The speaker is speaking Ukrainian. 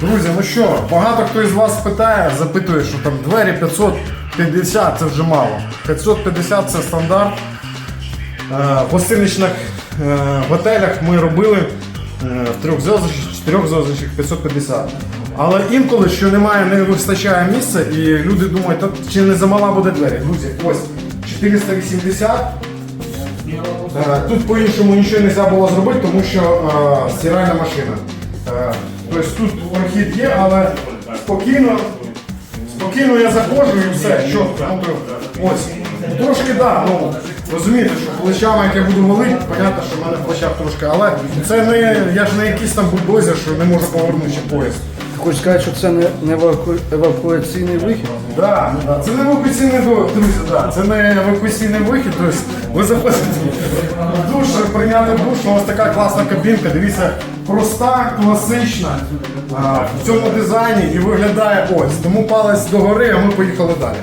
Друзі, ну що, багато хто із вас питає, запитує, що там двері 550 це вже мало. 550 це стандарт. Е, В гостиничних е, готелях ми робили е, в трьох зв'язочних, чотирьох зв'язочних 550. Але інколи, що немає, не вистачає місця, і люди думають, «Та чи не замала буде двері. Друзі, ось 480. Е, Тут по-іншому нічого не можна було зробити, тому що стиральна машина. Тобто тут прохід є, але спокійно, спокійно я заходжу і все, що ось. Трошки да, ну розумієте, що плечами, як я буду валити, понятно, що в мене в плечах трошки, але це не я ж не якийсь там бульдозер, що не можу повернути поїзд. Хочеш сказати, що це не, не еваку- евакуаційний вихід? Да, да, це не евакуаційний до- друзі, да, це не евакуаційний вихід. Тобто ви заходите душ, у вас така класна кабінка. Дивіться, проста, класична а, в цьому дизайні і виглядає ось. Тому палець догори, а ми поїхали далі.